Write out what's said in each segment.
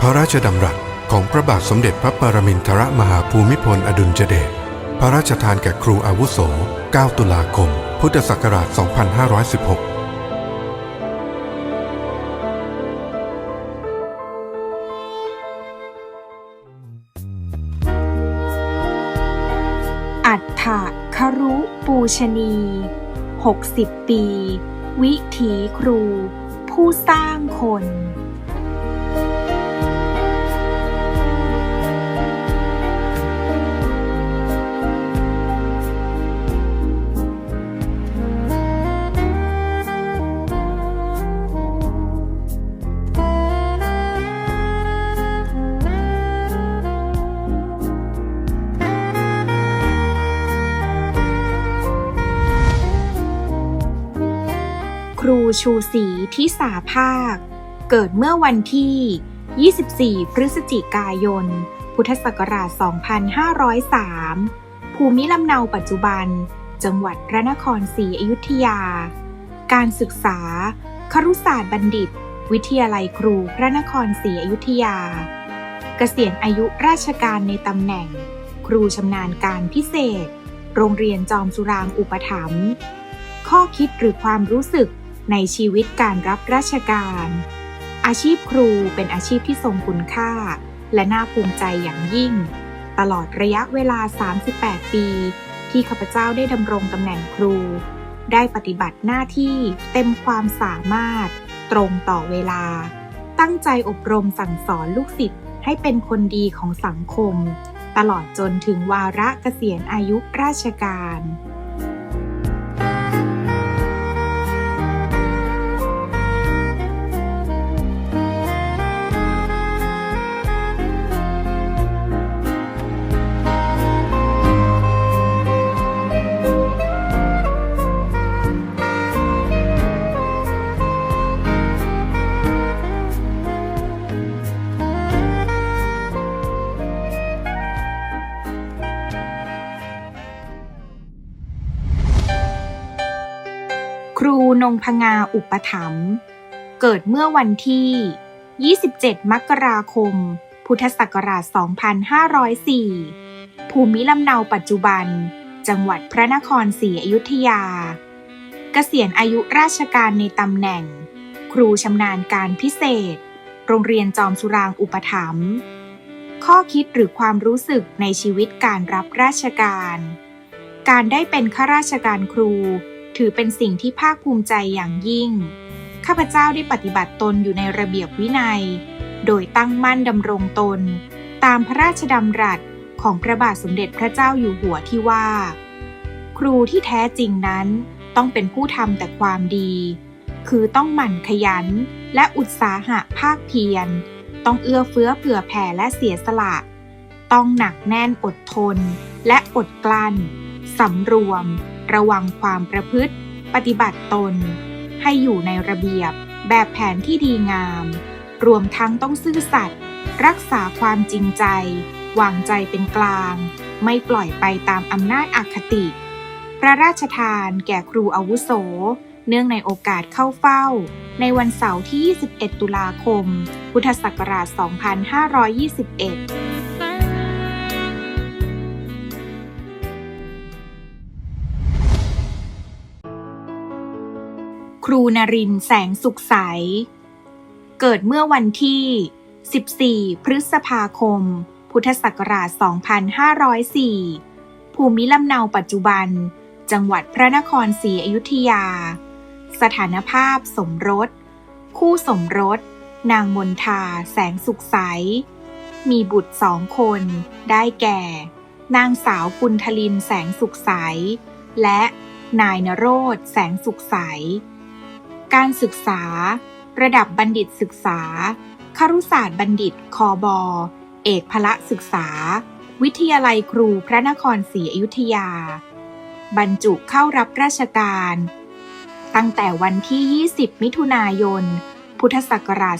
พระราชดำรัสของพระบาทสมเด็จพระปรมินทรมหาภูมิพลอดุลยเดช พระราชทานแก่ครูอาวุโส 9 ตุลาคม พุทธศักราช 2516อัฏฐครุปูชนี 60 ปี วิถีครู ผู้สร้างคน ชูศรีทิสาภาค เกิดเมื่อวันที่ 24 พฤศจิกายน พุทธศักราช 2503 ภูมิลำเนาปัจจุบัน จังหวัดพระนครศรีอยุธยา การศึกษา ครุศาสตร์บัณฑิต วิทยาลัยครูพระนครศรีอยุธยา เกษียณอายุราชการในตำแหน่ง ครูชำนาญการพิเศษ โรงเรียนจอมสุรางอุปถัมภ์ข้อคิดหรือความรู้สึก ในชีวิตการรับราชการ อาชีพครูเป็นอาชีพที่ทรงคุณค่า และน่าภูมิใจอย่างยิ่ง ตลอดระยะเวลา 38 ปี ที่ข้าพเจ้าได้ดำรงตำแหน่งครู ได้ปฏิบัติหน้าที่เต็มความสามารถ ตรงต่อเวลา ตั้งใจอบรมสั่งสอนลูกศิษย์ให้เป็นคนดีของสังคม ตลอดจนถึงวาระเกษียณอายุราชการ นงพงาอุปถัมภ์เกิดเมื่อวันที่ 27 มกราคม พุทธศักราช 2504 ภูมิลำเนาปัจจุบัน จังหวัดพระนครศรีอยุธยา เกษียณอายุราชการในตำแหน่ง ครูชำนาญการพิเศษ โรงเรียนจอมสุรางอุปถัมภ์ข้อคิดหรือความรู้สึกในชีวิตการรับราชการ การได้เป็นข้าราชการครู ถือเป็นสิ่งที่ภาคภูมิใจอย่างยิ่ง ข้าพเจ้าได้ปฏิบัติตนอยู่ในระเบียบวินัย โดยตั้งมั่นดำรงตน ตามพระราชดำรัสของพระบาทสมเด็จพระเจ้าอยู่หัวที่ว่า ครูที่แท้จริงนั้นต้องเป็นผู้ทำแต่ความดี คือต้องหมั่นขยันและอุตสาหะภาคเพียร ต้องเอื้อเฟื้อเผื่อแผ่และเสียสละ ต้องหนักแน่นอดทนและอดกลั้นสำรวม ระวังความประพฤติ ปฏิบัติตน ให้อยู่ในระเบียบ แบบแผนที่ดีงาม รวมทั้งต้องซื่อสัตย์รักษาความจริงใจ วางใจเป็นกลาง ไม่ปล่อยไปตามอำนาจอคติ พระราชทานแก่ครูอาวุโส เนื่องในโอกาสเข้าเฝ้า ในวันเสาร์ที่ 21 ตุลาคม พุทธศักราช 2521 ครูนรินแสงสุขใส เกิดเมื่อวันที่ 14 พฤษภาคม พุทธศักราช 2504 ภูมิลำเนาปัจจุบัน จังหวัดพระนครศรีอยุธยา สถานภาพสมรส คู่สมรส นางมนทาแสงสุขใส มีบุตรสองคน ได้แก่ นางสาวปุณทลินแสงสุขใส และนายนโรธแสงสุขใส การศึกษา ระดับบัณฑิตศึกษาครุศาสตร์บัณฑิต คอบอเอกพละศึกษา วิทยาลัยครูพระนครศรีอยุธยา บรรจุเข้ารับราชการ ตั้งแต่วันที่ 20 มิถุนายน พุทธศักราช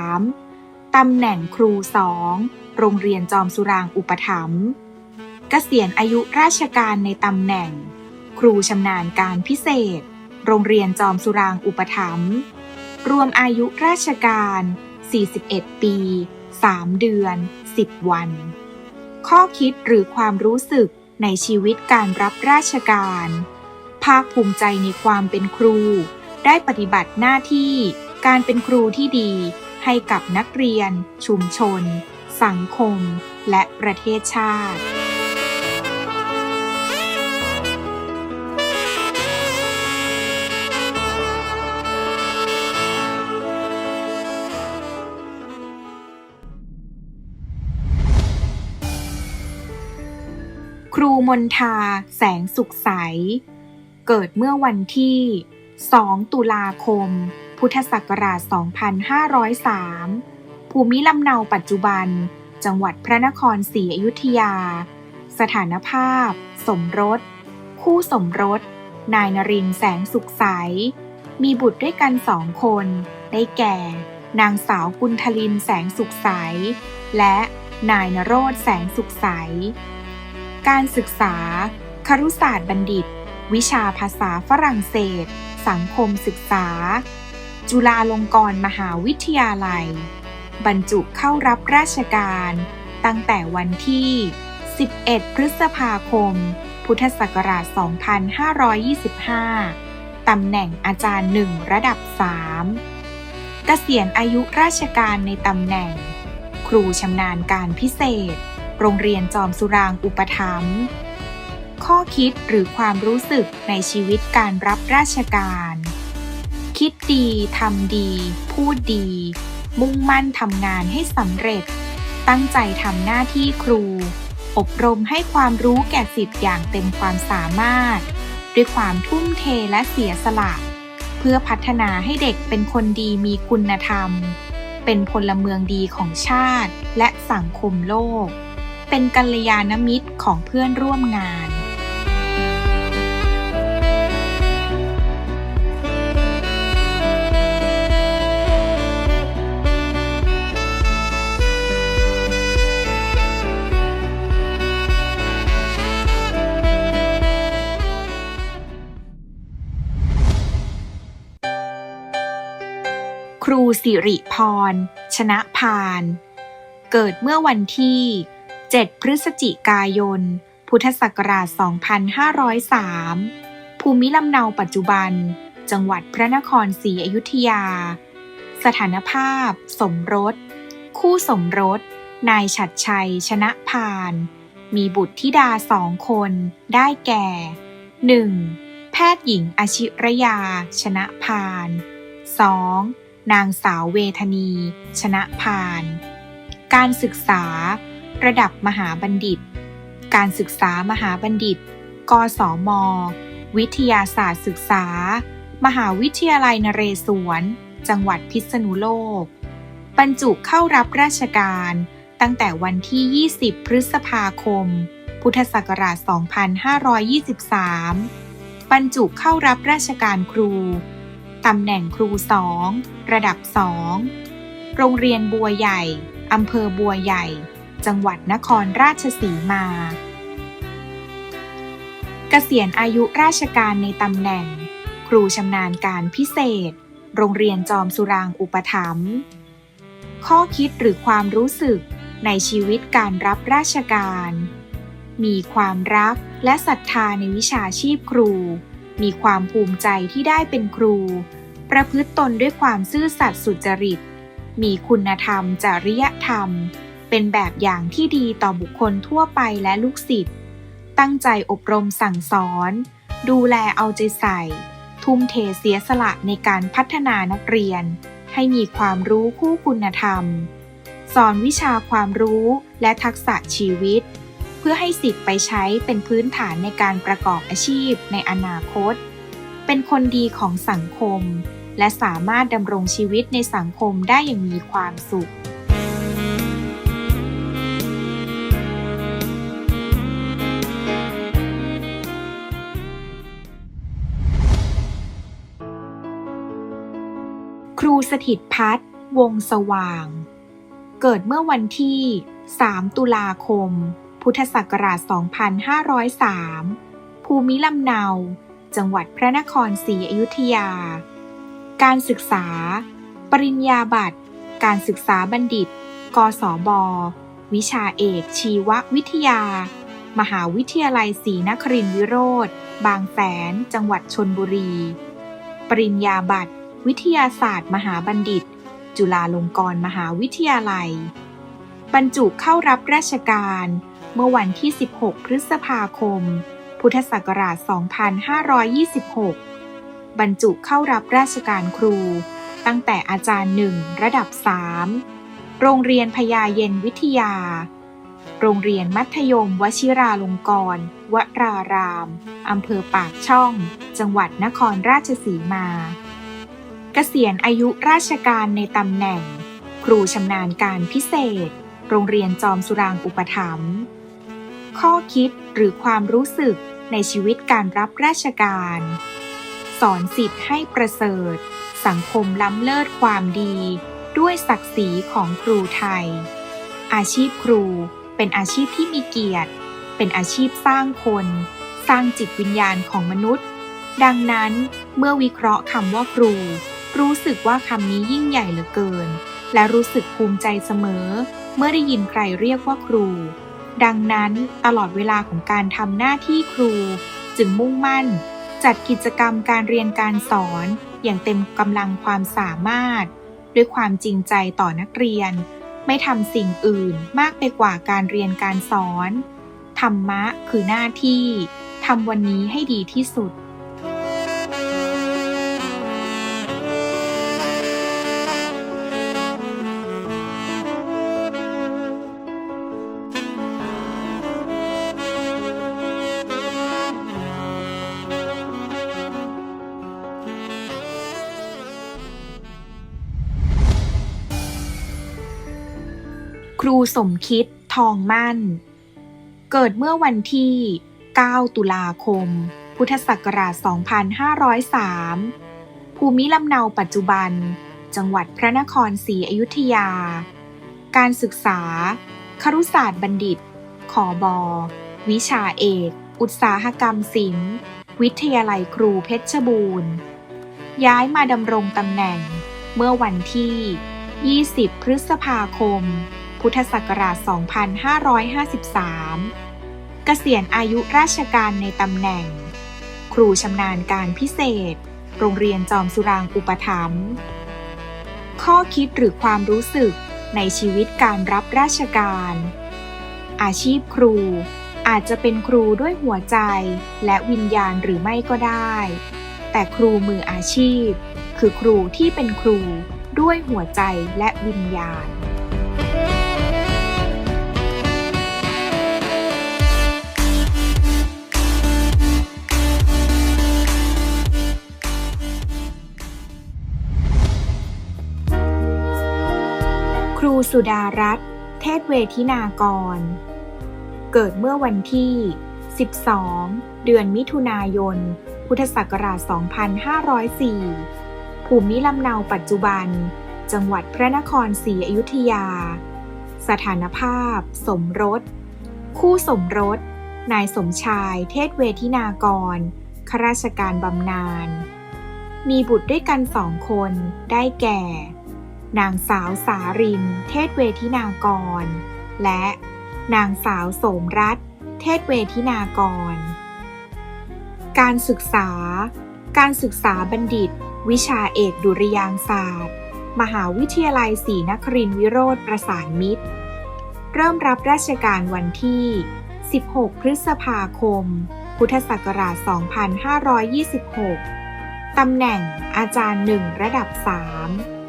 2523 ตำแหน่งครูสองโรงเรียนจอมสุรางอุปถัมภ์เกษียณอายุราชการในตำแหน่ง ครูชำนาญการพิเศษ โรงเรียนจอมสุรางอุปถัมภ์รวมอายุราชการ 41 ปี 3 เดือน 10 วัน ข้อคิดหรือความรู้สึกในชีวิตการรับราชการ ภาคภูมิใจในความเป็นครู ได้ปฏิบัติหน้าที่ การเป็นครูที่ดี ให้กับนักเรียน ชุมชน สังคม และประเทศชาติ ครูมนทาแสงสุขใส เกิดเมื่อวันที่ 2 ตุลาคม พุทธศักราช 2503 ภูมิลำเนาปัจจุบัน จังหวัดพระนครศรีอยุธยา สถานภาพ สมรส คู่สมรส นายนรินแสงสุขใส มีบุตรด้วยกันสองคน ได้แก่ นางสาวกุลทลินแสงสุขใส และนายนโรธแสงสุขใส การศึกษา ครุศาสตร์บัณฑิต วิชาภาษาฝรั่งเศส สังคมศึกษา จุฬาลงกรณ์มหาวิทยาลัย บรรจุเข้ารับราชการ ตั้งแต่วันที่ 11 พฤษภาคม พุทธศักราช 2525 ตำแหน่งอาจารย์หนึ่งระดับ 3 เกษียณอายุราชการในตำแหน่ง ครูชำนาญการพิเศษ โรงเรียนจอมสุรางอุปถัมภ์ข้อคิดหรือความรู้สึกในชีวิตการรับราชการ คิดดี ทำดี พูดดี มุ่งมั่นทำงานให้สำเร็จ ตั้งใจทำหน้าที่ครู อบรมให้ความรู้แก่สิทธิ์อย่างเต็มความสามารถ ด้วยความทุ่มเทและเสียสละ เพื่อพัฒนาให้เด็กเป็นคนดีมีคุณธรรม เป็นพลเมืองดีของชาติและสังคมโลก เป็นกัลยาณมิตรของเพื่อนร่วมงาน ครูสิริพร ชนะพาน เกิดเมื่อวันที่ 7 พฤศจิกายน พุทธศักราช 2503 ภูมิลำเนาปัจจุบัน จังหวัดพระนครศรีอยุธยา สถานภาพ สมรส คู่สมรส นายฉัดชัย ชนะพาน มีบุตรธิดาสองคน ได้แก่ 1. แพทย์หญิงอาชิรยา ชนะพาน 2. นางสาวเวทนี ชนะพาน การศึกษา ระดับมหาบัณฑิต การศึกษามหาบัณฑิต กศม วิทยาศาสตร์ศึกษา มหาวิทยาลัยนเรศวร จังหวัดพิษณุโลก บรรจุเข้ารับราชการตั้งแต่วันที่ 20 พฤษภาคม พุทธศักราช 2523 บรรจุเข้ารับราชการครู ตำแหน่งครูสองระดับสองโรงเรียนบัวใหญ่ อำเภอบัวใหญ่ จังหวัดนครราชสีมา เกษียณอายุราชการในตำแหน่ง ครูชำนาญการพิเศษ โรงเรียนจอมสุรางอุปถัมภ์ข้อคิดหรือความรู้สึกในชีวิตการรับราชการ มีความรักและศรัทธาในวิชาชีพครู มีความภูมิใจที่ได้เป็นครู ประพฤติตนด้วยความซื่อสัตย์สุจริต มีคุณธรรมจริยธรรม เป็นแบบอย่างที่ดีต่อบุคคลทั่วไปและลูกศิษย์ ตั้งใจอบรมสั่งสอน ดูแลเอาใจใส่ ทุ่มเทเสียสละในการพัฒนานักเรียน ให้มีความรู้คู่คุณธรรม สอนวิชาความรู้และทักษะชีวิต เพื่อให้สิทธิ์ไปใช้เป็นพื้นฐานในการประกอบอาชีพในอนาคต เป็นคนดีของสังคม และสามารถดำรงชีวิตในสังคมได้อย่างมีความสุข สถิตพัฒน์วงสว่าง เกิดเมื่อวันที่ 3 ตุลาคม พุทธศักราช 2503 ภูมิลำเนา จังหวัดพระนครศรีอยุธยา การศึกษา ปริญญาบัตร การศึกษาบัณฑิต กศบ วิชาเอกชีววิทยา มหาวิทยาลัยศรีนครินทรวิโรธ บางแสน จังหวัดชนบุรี ปริญญาบัตร วิทยาศาสตร์ มหาบัณฑิต จุฬาลงกรณ์มหาวิทยาลัย บรรจุเข้ารับราชการ เมื่อวันที่ 16 พฤษภาคม พุทธศักราช 2526 บรรจุเข้ารับราชการครู ตั้งแต่อาจารย์หนึ่งระดับ 3 โรงเรียนพญาเย็นวิทยา โรงเรียนมัธยม วชิราลงกรณ์วราราม อำเภอปากช่อง จังหวัดนครราชสีมา เกษียณอายุราชการในตำแหน่ง ครูชำนาญการพิเศษ โรงเรียนจอมสุรางอุปถัมภ์ข้อคิดหรือความรู้สึกในชีวิตการรับราชการ สอนสิทธิ์ให้ประเสริฐ สังคมล้ำเลิศความดี ด้วยศักดิ์ศรีของครูไทย อาชีพครูเป็นอาชีพที่มีเกียรติ เป็นอาชีพสร้างคน สร้างจิตวิญญาณของมนุษย์ ดังนั้นเมื่อวิเคราะห์คำว่าครู รู้สึกว่าคำนี้ยิ่งใหญ่เหลือเกิน และรู้สึกภูมิใจเสมอ เมื่อได้ยินใครเรียกว่าครู ดังนั้นตลอดเวลาของการทำหน้าที่ครู จึงมุ่งมั่น จัดกิจกรรมการเรียนการสอน อย่างเต็มกำลังความสามารถ ด้วยความจริงใจต่อนักเรียน ไม่ทำสิ่งอื่นมากไปกว่าการเรียนการสอน ธรรมะคือหน้าที่ทำวันนี้ให้ดีที่สุด ครูสมคิดทองมั่น เกิดเมื่อวันที่ 9 ตุลาคม พุทธศักราช 2503 ภูมิลำเนาปัจจุบัน จังหวัดพระนครศรีอยุธยา การศึกษา ครุศาสตร์บัณฑิต ขอบอ วิชาเอก อุตสาหกรรมศิลป์ วิทยาลัยครูเพชรบูรณ์ ย้ายมาดำรงตำแหน่ง เมื่อวันที่ 20 พฤษภาคม พุทธศักราช 2553 เกษียณอายุราชการในตำแหน่ง ครูชำนาญการพิเศษ โรงเรียนจอมสุรางอุปถัมภ์ ข้อคิดหรือความรู้สึกในชีวิตการรับราชการ อาชีพครูอาจจะเป็นครูด้วยหัวใจและวิญญาณหรือไม่ก็ได้ แต่ครูมืออาชีพ คือครูที่เป็นครูด้วยหัวใจและวิญญาณ สุดารัตน์ เทศเวทินากร เกิดเมื่อวันที่ 12 เดือนมิถุนายน พุทธศักราช 2504 ภูมิลำเนาปัจจุบัน จังหวัดพระนครศรีอยุธยา สถานภาพ สมรส คู่สมรส นายสมชาย เทศเวทินากร ข้าราชการบำนาญ มีบุตรด้วยกันสองคน ได้แก่ นางสาวสาริน เทศเวทินากร และ นางสาวโสมรัตน์เทศเวทินากร การศึกษา การศึกษาบัณฑิต วิชาเอกดุริยางศาสตร์ มหาวิทยาลัยศรีนครินทรวิโรธประสานมิตร เริ่มรับราชการวันที่ 16 พฤษภาคม พุทธศักราช 2526 ตำแหน่งอาจารย์หนึ่งระดับ 3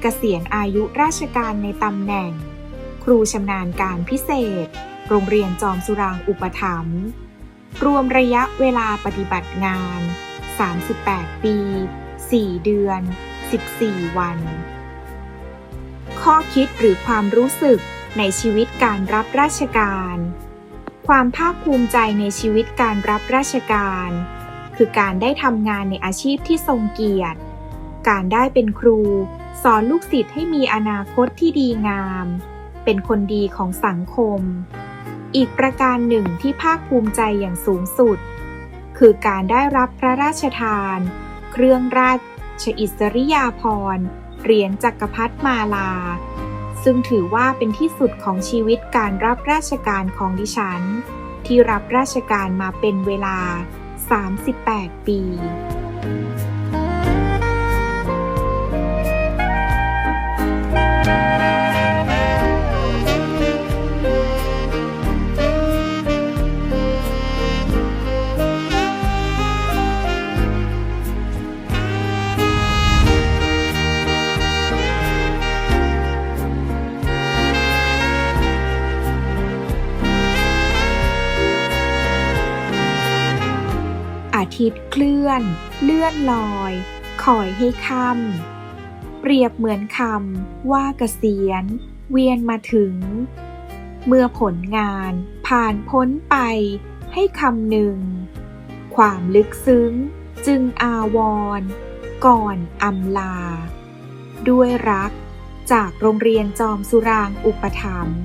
เกษียณอายุราชการในตำแหน่ง ครูชำนาญการพิเศษ โรงเรียนจอมสุรางอุปถัมภ์รวมระยะเวลาปฏิบัติงาน 38 ปี 4 เดือน 14 วัน ข้อคิดหรือความรู้สึกในชีวิตการรับราชการ ความภาคภูมิใจในชีวิตการรับราชการ คือการได้ทำงานในอาชีพที่ทรงเกียรติ การได้เป็นครู สอนลูกศิษย์ให้มีอนาคตที่ดีงาม เป็นคนดีของสังคม อีกประการหนึ่งที่ภาคภูมิใจอย่างสูงสุด คือการได้รับพระราชทาน เครื่องราชอิสริยาภรณ์เหรียญจักรพรรดิมาลา ซึ่งถือว่าเป็นที่สุดของชีวิตการรับราชการของดิฉัน ที่รับราชการมาเป็นเวลา 38 ปี อน เลื่อนลอย คอยให้คำเปรียบเหมือนคำว่าเกษียณ เวียนมาถึง เมื่อผลงานผ่านพ้นไป ให้คำหนึ่ง ความลึกซึ้งจึงอาวร ก่อนอำลา ด้วยรักจากโรงเรียนจอมสุรางอุปถัมภ์